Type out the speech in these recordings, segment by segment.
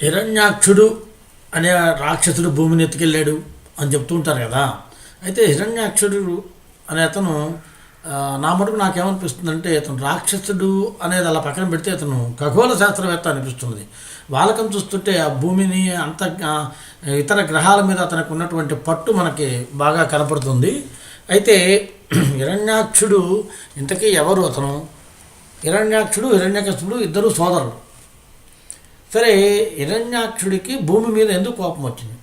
హిరణ్యాక్షుడు అనే రాక్షసుడు భూమిని ఎత్తుకెళ్ళాడు అని చెప్తూ ఉంటారు కదా. అయితే హిరణ్యాక్షుడు అనే అతను నా మటుకు నాకేమనిపిస్తుందంటే అతను రాక్షసుడు అనేది అలా పక్కన పెడితే అతను ఖగోళ శాస్త్రవేత్త అనిపిస్తుంది. వాలకం చూస్తుంటే ఆ భూమిని అంత ఇతర గ్రహాల మీద అతనికి ఉన్నటువంటి పట్టు మనకి బాగా కనపడుతుంది. అయితే హిరణ్యాక్షుడు ఇంతకీ ఎవరు అతను? హిరణ్యాక్షుడు హిరణ్యకశిపుడు ఇద్దరు సోదరులు. సరే హిరణ్యాక్షుడికి భూమి మీద ఎందుకు కోపం వచ్చింది?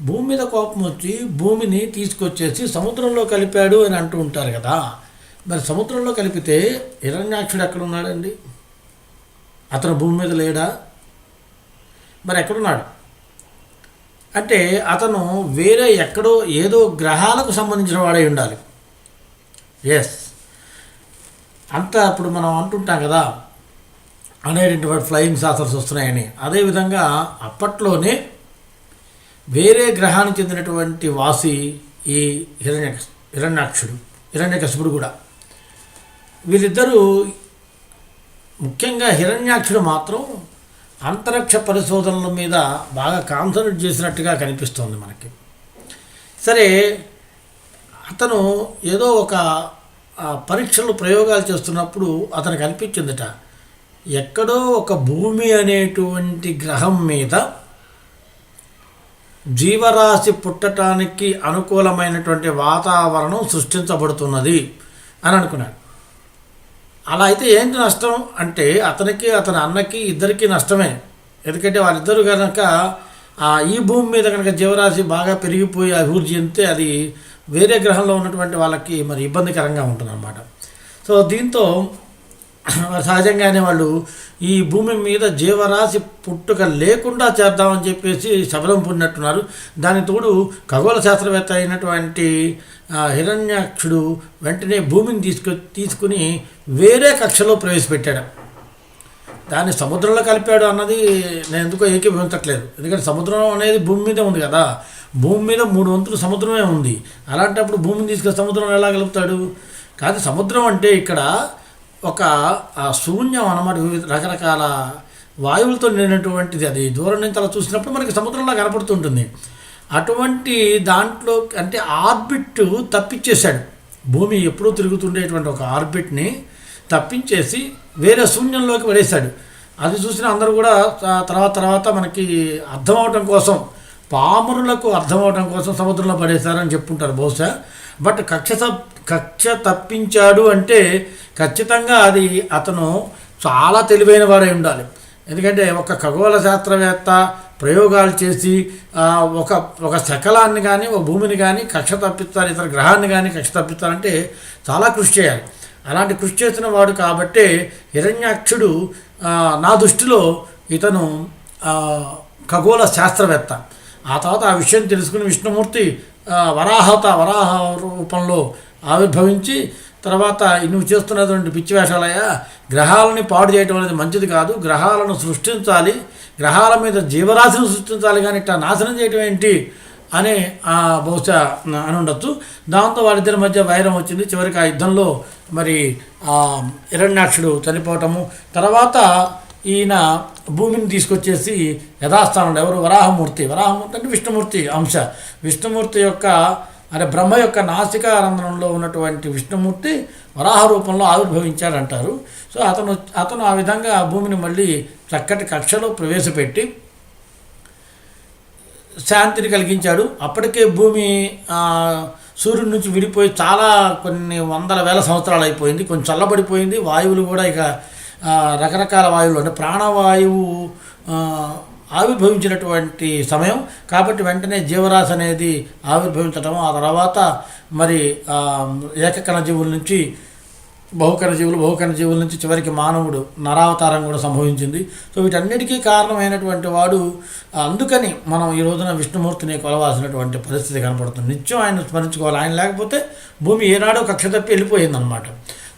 భూమి మీద కోపం వచ్చి భూమిని తీసుకొచ్చేసి సముద్రంలో కలిపాడు అని అంటూ ఉంటారు కదా. మరి సముద్రంలో కలిపితే హిరణ్యాక్షుడు ఎక్కడ ఉన్నాడండి అతను భూమి మీద లేడా? మరి ఎక్కడున్నాడు? అంటే అతను వేరే ఎక్కడో ఏదో గ్రహాలకు సంబంధించిన వాడై ఉండాలి. ఎస్ అంతా ఇప్పుడు మనం అంటుంటాం కదా అనేటటువంటి ఫ్లయింగ్ సాసర్స్ వస్తున్నాయని. అదేవిధంగా అప్పట్లోనే వేరే గ్రహానికి చెందినటువంటి వాసి ఈ హిరణ్య హిరణ్యాక్షుడు హిరణ్యకశిపుడు కూడా. వీళ్ళిద్దరూ ముఖ్యంగా హిరణ్యాక్షుడు మాత్రం అంతరిక్ష పరిశోధనల మీద బాగా కాన్సన్ట్రేట్ చేసినట్టుగా కనిపిస్తోంది మనకి. సరే అతను ఏదో ఒక పరీక్షలు ప్రయోగాలు చేస్తున్నప్పుడు అతనికి అనిపించిందట. ఎక్కడో ఒక భూమి అనేటువంటి గ్రహం మీద జీవరాశి పుట్టటానికి అనుకూలమైనటువంటి వాతావరణం సృష్టించబడుతున్నది అని అనుకున్నాడు. అలా అయితే ఏంటి నష్టం? అంటే అతనికి అతని అన్నకి ఇద్దరికి నష్టమే. ఎందుకంటే వాళ్ళిద్దరూ కనుక ఈ భూమి మీద కనుక జీవరాశి బాగా పెరిగిపోయి అభివృద్ధి చెందితే అది వేరే గ్రహంలో ఉన్నటువంటి వాళ్ళకి మరి ఇబ్బందికరంగా ఉంటుంది అనమాట సో దీంతో సహజంగానే వాళ్ళు ఈ భూమి మీద జీవరాశి పుట్టుక లేకుండా చేద్దామని చెప్పేసి శబలం పుడినట్టున్నారు దాని తోడు ఖగోళ శాస్త్రవేత్త అయినటువంటి హిరణ్యాక్షుడు వెంటనే భూమిని తీసుకు తీసుకుని వేరే కక్షలో ప్రవేశపెట్టాడు. దాన్ని సముద్రంలో కలిపాడు అన్నది నేను ఎందుకో ఏకీభవించట్లేదు. ఎందుకంటే సముద్రం అనేది భూమి మీద ఉంది కదా. భూమి మీద మూడు వంతులు సముద్రమే ఉంది. అలాంటప్పుడు భూమిని తీసుకొని సముద్రం ఎలా కలుపుతాడు? కాదు సముద్రం అంటే ఇక్కడ ఒక శూన్యం అన్నమాట వివిధ రకరకాల వాయువులతో నిండినటువంటిది. అది దూరం నుంచి అలా చూసినప్పుడు మనకి సముద్రంలో కనపడుతుంటుంది. అటువంటి దాంట్లో అంటే ఆర్బిట్ తప్పించేశాడు. భూమి ఎప్పుడూ తిరుగుతుండేటువంటి ఒక ఆర్బిట్ని తప్పించేసి వేరే శూన్యంలోకి పడేశాడు. అది చూసిన అందరూ కూడా తర్వాత తర్వాత మనకి అర్థమవటం కోసం పామరులకు అర్థమవటం కోసం సముద్రంలో పడేశారని చెప్పుంటారు బహుశా. బట్ కక్ష కక్ష తప్పించాడు అంటే ఖచ్చితంగా అది అతను చాలా తెలివైన వారై ఉండాలి. ఎందుకంటే ఒక ఖగోళ శాస్త్రవేత్త ప్రయోగాలు చేసి ఒక ఒక శకలాన్ని కానీ ఒక భూమిని కానీ కక్ష తప్పిస్తారు ఇతర గ్రహాన్ని కానీ కక్ష తప్పిస్తారంటే చాలా కృషి చేయాలి. అలాంటి కృషి చేసిన వాడు కాబట్టే హిరణ్యాక్షుడు నా దృష్టిలో ఇతను ఖగోళ శాస్త్రవేత్త. ఆ తర్వాత ఆ విషయం తెలుసుకుని విష్ణుమూర్తి వరాహత వరాహ రూపంలో ఆవిర్భవించి తర్వాత నువ్వు చేస్తున్నటువంటి పిచ్చి వేషాలయ్యా గ్రహాలని పాడు చేయటం అనేది మంచిది కాదు. గ్రహాలను సృష్టించాలి. గ్రహాల మీద జీవరాశిని సృష్టించాలి కానీ ఇట్లా నాశనం చేయటం ఏంటి అని బహుశా అని ఉండొచ్చు. దాంతో వాళ్ళిద్దరి మధ్య వైరం వచ్చింది. చివరికి ఆ యుద్ధంలో మరి హిరణ్యాక్షుడు చనిపోవటము. తర్వాత ఈయన భూమిని తీసుకొచ్చేసి యథాస్థానంలో ఎవరు? వరాహమూర్తి. వరాహమూర్తి అంటే విష్ణుమూర్తి అంశ. విష్ణుమూర్తి యొక్క అంటే బ్రహ్మ యొక్క నాసికారంధ్రంలో ఉన్నటువంటి విష్ణుమూర్తి వరాహ రూపంలో ఆవిర్భవించాడంటారు. సో అతను అతను ఆ విధంగా ఆ భూమిని మళ్ళీ చక్కటి కక్షలో ప్రవేశపెట్టి శాంతిని కలిగించాడు. అప్పటికే భూమి సూర్యుడి నుంచి విడిపోయి చాలా కొన్ని వందల వేల సంవత్సరాలు అయిపోయింది. కొంచెం చల్లబడిపోయింది. వాయువులు కూడా ఇక రకరకాల వాయువులు అంటే ప్రాణవాయువు ఆవిర్భవించినటువంటి సమయం. కాబట్టి వెంటనే జీవరాశి అనేది ఆవిర్భవించటం ఆ తర్వాత మరి ఏకకణ జీవుల నుంచి బహుకణ జీవులు బహుకణ జీవుల నుంచి చివరికి మానవుడు నరావతారం కూడా సంభవించింది. సో వీటన్నిటికీ కారణమైనటువంటి వాడు అందుకని మనం ఈ రోజున విష్ణుమూర్తిని కొలవాల్సినటువంటి పరిస్థితి కనపడుతుంది. నిత్యం ఆయన స్మరించుకోవాలి. ఆయన లేకపోతే భూమి ఏనాడో కక్ష తప్పి వెళ్ళిపోయిందనమాట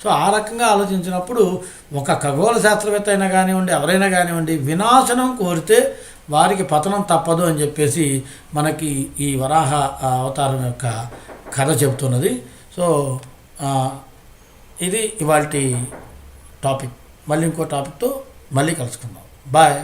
సో ఆ రకంగా ఆలోచించినప్పుడు ఒక ఖగోళ శాస్త్రవేత్త అయినా కానివ్వండి ఎవరైనా కానివ్వండి వినాశనం కోరితే వారికి పతనం తప్పదు అని చెప్పేసి మనకి ఈ వరాహ అవతారం యొక్క కథ చెబుతున్నది. సో ఇది ఇవాళ టాపిక్. మళ్ళీ ఇంకో టాపిక్తో మళ్ళీ కలుసుకుందాం. బాయ్.